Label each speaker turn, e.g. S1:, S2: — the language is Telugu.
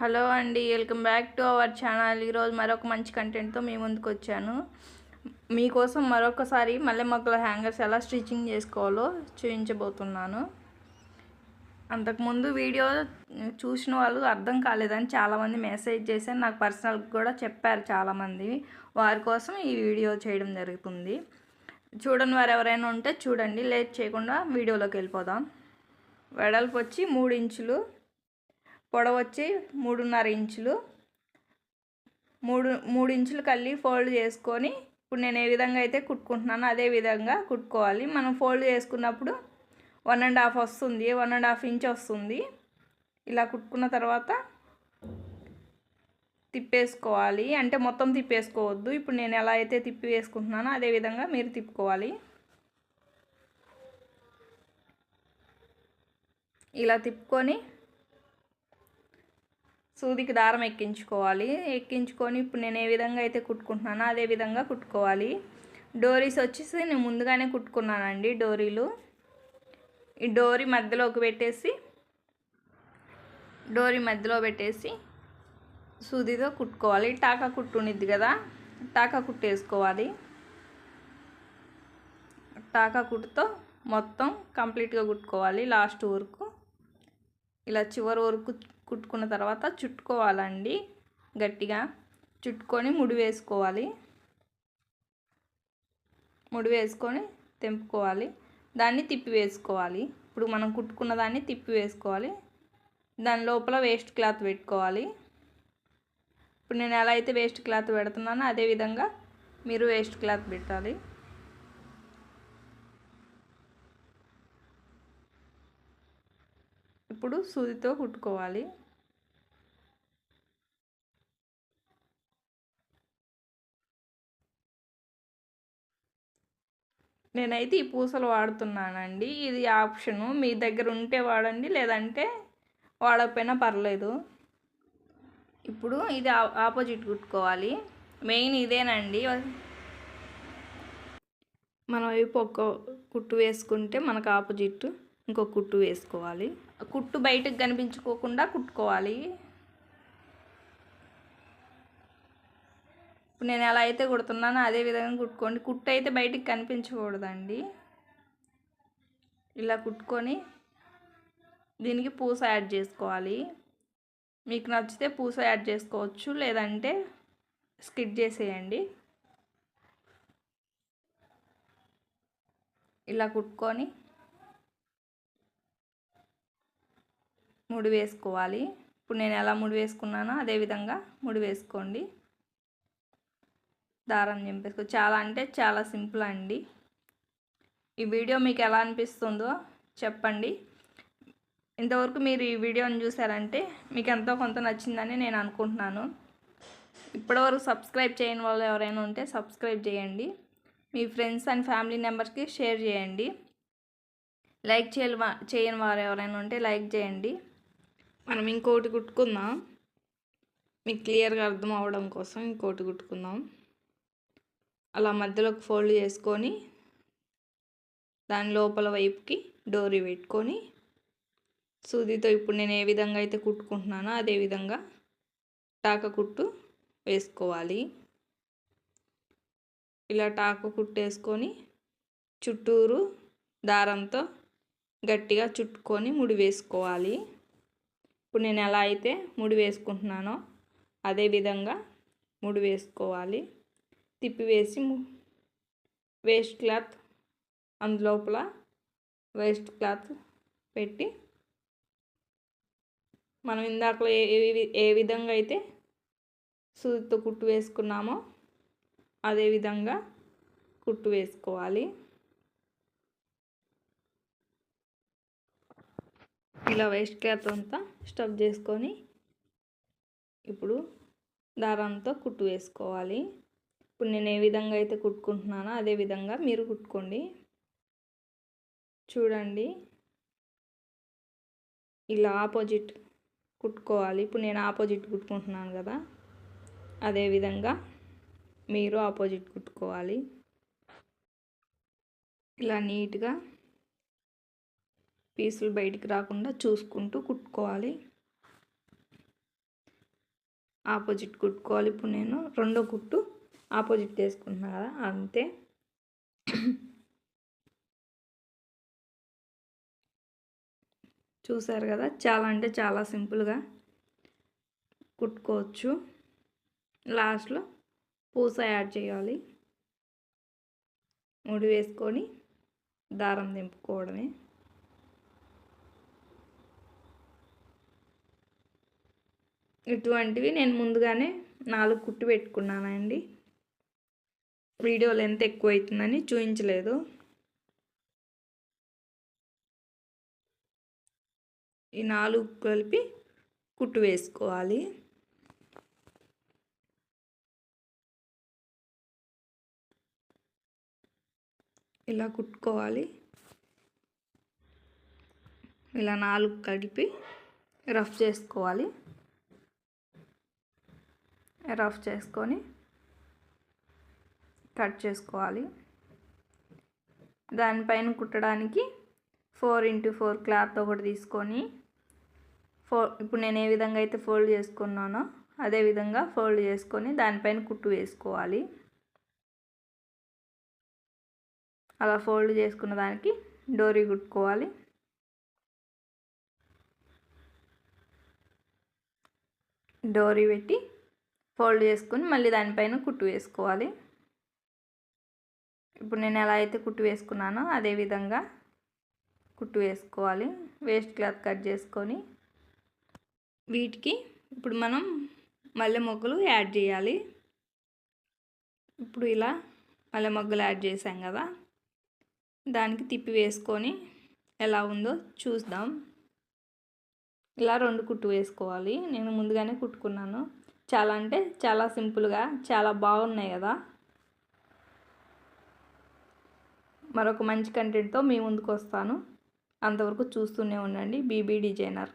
S1: హలో అండి welcome back to our channel. ఈరోజు మరొక మంచి కంటెంట్తో మీ ముందుకు వచ్చాను. మీకోసం మరొకసారి మల్లె మొక్కల హ్యాంగర్స్ ఎలా స్టిచ్చింగ్ చేసుకోవాలో చూపించబోతున్నాను అంతకుముందు వీడియో చూసిన వాళ్ళు అర్థం కాలేదని చాలామంది మెసేజ్ చేశారు. నాకు పర్సనల్ కూడా చెప్పారు చాలామంది. వారి కోసం ఈ వీడియో చేయడం జరుగుతుంది. చూడని వారు ఎవరైనా ఉంటే చూడండి. లేట్ చేయకుండా వీడియోలోకి వెళ్ళిపోదాం. వెడల్పు వచ్చి మూడు ఇంచులు. పొడవు వచ్చి మూడున్నర ఇంచులు. మూడు మూడు ఇంచులు కల్లి ఫోల్డ్ చేసుకొని ఇప్పుడు నేను ఏ విధంగా అయితే కుట్టుకుంటున్నానో అదే విధంగా కుట్టుకోవాలి. మనం ఫోల్డ్ చేసుకున్నప్పుడు వన్ అండ్ హాఫ్ వస్తుంది వన్ అండ్ హాఫ్ ఇంచ్ వస్తుంది. ఇలా కుట్టుకున్న తర్వాత తిప్పేసుకోవాలి. అంటే మొత్తం తిప్పేసుకోవద్దు. ఇప్పుడు నేను ఎలా అయితే తిప్పి వేసుకుంటున్నానో అదే విధంగా మీరు తిప్పుకోవాలి. ఇలా తిప్పుకొని సూదికి దారం ఎక్కించుకోవాలి. ఎక్కించుకొని ఇప్పుడు నేను ఏ విధంగా అయితే కుట్టుకుంటున్నానో అదే విధంగా కుట్టుకోవాలి. డోరీస్ వచ్చేసి నేను ముందుగానే కుట్టుకున్నానండి డోరీలు. ఈ డోరీ మధ్యలోకి పెట్టేసి డోరీ మధ్యలో పెట్టేసి సూదితో కుట్టుకోవాలి. టాకా కుట్టు ఉన్నిద్ది కదా టాకా కుట్టు వేసుకోవాలి. టాకా కుట్టుతో మొత్తం కంప్లీట్గా కుట్టుకోవాలి లాస్ట్ వరకు. ఇలా చివరి వరకు కుట్టుకున్న తర్వాత చుట్టుకోవాలండి. గట్టిగా చుట్టుకొని ముడి వేసుకోవాలి. ముడి వేసుకొని తెంపుకోవాలి. దాన్ని తిప్పి వేసుకోవాలి. ఇప్పుడు మనం కుట్టుకున్న దాన్ని తిప్పి వేసుకోవాలి. దాని లోపల వేస్ట్ క్లాత్ పెట్టుకోవాలి. ఇప్పుడు నేను ఎలా అయితే వేస్ట్ క్లాత్ పెడుతున్నానో అదే విధంగా మీరు వేస్ట్ క్లాత్ పెట్టాలి. ఇప్పుడు సూదితో కుట్టుకోవాలి. నేనైతే ఈ పూసలు వాడుతున్నానండి. ఇది ఆప్షను. మీ దగ్గర ఉంటే వాడండి లేదంటే వాడకపోయినా పర్లేదు. ఇప్పుడు ఇది ఆపోజిట్ కుట్టుకోవాలి. మెయిన్ ఇదేనండి. మనం వైపు ఒక కుట్టు వేసుకుంటే మనకు ఆపోజిట్ ఇంకో కుట్టు వేసుకోవాలి. కుట్టు బయటకు కనిపించుకోకుండా కుట్టుకోవాలి. ఇప్పుడు నేను ఎలా అయితే కుడుతున్నానో అదే విధంగా కుట్టుకోండి. కుట్టు అయితే బయటికి కనిపించకూడదండి. ఇలా కుట్టుకొని దీనికి పూస యాడ్ చేసుకోవాలి. మీకు నచ్చితే పూస యాడ్ చేసుకోవచ్చు లేదంటే స్కిట్ చేసేయండి. ఇలా కుట్టుకొని ముడి వేసుకోవాలి. ఇప్పుడు నేను ఎలా ముడి వేసుకున్నానో అదే విధంగా ముడి వేసుకోండి. దారం చింపేసుకో చాలా అంటే చాలా సింపుల్ అండి. ఈ వీడియో మీకు ఎలా అనిపిస్తుందో చెప్పండి. ఇంతవరకు మీరు ఈ వీడియోని చూసారంటే మీకు ఎంతో కొంత నచ్చిందని నేను అనుకుంటున్నాను. ఇప్పటివరకు సబ్స్క్రైబ్ చేయని వాళ్ళు ఎవరైనా ఉంటే సబ్స్క్రైబ్ చేయండి. మీ ఫ్రెండ్స్ అండ్ ఫ్యామిలీ మెంబర్స్కి షేర్ చేయండి. లైక్ చేయాలి చేయని వారు ఎవరైనా ఉంటే లైక్ చేయండి. మనం ఇంకోటి కుట్టుకుందాం. మీకు క్లియర్గా అర్థం అవ్వడం కోసం ఇంకోటి కుట్టుకుందాం. అలా మధ్యలోకి ఫోల్డ్ చేసుకొని దాని లోపల వైపుకి డోరీ పెట్టుకొని సూదితో ఇప్పుడు నేను ఏ విధంగా అయితే కుట్టుకుంటున్నానో అదే విధంగా టాక కుట్టు వేసుకోవాలి. ఇలా టాక కుట్టేసుకొని చుట్టూరు దారంతో గట్టిగా చుట్టుకొని ముడి వేసుకోవాలి. ఇప్పుడు నేను ఎలా అయితే ముడి వేసుకుంటున్నానో అదే విధంగా ముడి వేసుకోవాలి. తిప్పివేసి వేస్ట్ క్లాత్ అందులోపల వేస్ట్ క్లాత్ పెట్టి మనం ఇందాకలో ఏ ఏ విధంగా అయితే సూదితో కుట్టు వేసుకున్నామో అదే విధంగా కుట్టు వేసుకోవాలి. ఇలా వేస్ట్ క్లాత్ అంతా స్టఫ్ చేసుకొని ఇప్పుడు దారంతో కుట్టు వేసుకోవాలి. ఇప్పుడు నేను ఏ విధంగా అయితే కుట్టుకుంటున్నానో అదే విధంగా మీరు కుట్టుకోండి. చూడండి. ఇలా ఆపోజిట్ కుట్టుకోవాలి. ఇప్పుడు నేను ఆపోజిట్ కుట్టుకుంటున్నాను కదా. అదే విధంగా మీరు ఆపోజిట్ కుట్టుకోవాలి. ఇలా నీట్గా పీసులు బయటికి రాకుండా చూసుకుంటూ కుట్టుకోవాలి. ఆపోజిట్ కుట్టుకోవాలి. ఇప్పుడు నేను రెండో కుట్టు ఆపోజిట్ తీసుకుంటున్నా కదా అంతే. చూసారు కదా? చాలా అంటే చాలా సింపుల్గా కుట్టుకోవచ్చు. లాస్ట్లో పూస యాడ్ చేయాలి. ముడి వేసుకొని దారం దింపుకోవడమే. ఇటువంటివి నేను ముందుగానే నాలుగు కుట్టు పెట్టుకున్నానండి. వీడియో లెంత్ ఎక్కువ అవుతుందని చూపించలేదు ఈ నాలుగు కలిపి కుట్టు వేసుకోవాలి. ఇలా కుట్టుకోవాలి. ఇలా నాలుగు కలిపి రఫ్ చేసుకోవాలి. రఫ్ చేసుకొని కట్ చేసుకోవాలి. దానిపైన కుట్టడానికి ఫోర్ ఇంటూ ఫోర్ క్లాత్ ఒకటి తీసుకొని ఫో ఇప్పుడు నేను ఏ విధంగా అయితే ఫోల్డ్ చేసుకున్నానో అదే విధంగా ఫోల్డ్ చేసుకొని దానిపైన కుట్టు వేసుకోవాలి. అలా ఫోల్డ్ చేసుకున్న దానికి డోరీ కుట్టుకోవాలి. డోరీ పెట్టి ఫోల్డ్ చేసుకొని మళ్ళీ దానిపైన కుట్టు వేసుకోవాలి. ఇప్పుడు నేను ఎలా అయితే కుట్టు వేసుకున్నానో అదే విధంగా కుట్టు వేసుకోవాలి. వేస్ట్ క్లాత్ కట్ చేసుకొని వీటికి ఇప్పుడు మనం మల్లె మొగ్గలు యాడ్ చేయాలి. ఇప్పుడు ఇలా మల్లె మొగ్గలు యాడ్ చేసాం కదా దానికి తిప్పి వేసుకొని ఎలా ఉందో చూద్దాం. ఇలా రెండు కుట్టు వేసుకోవాలి. నేను ముందుగానే కుట్టుకున్నాను. చాలా అంటే చాలా సింపుల్గా చాలా బాగున్నాయి కదా. మరొక మంచి కంటెంట్తో మీ ముందుకు వస్తాను. అంతవరకు చూస్తూనే ఉండండి. BB designer.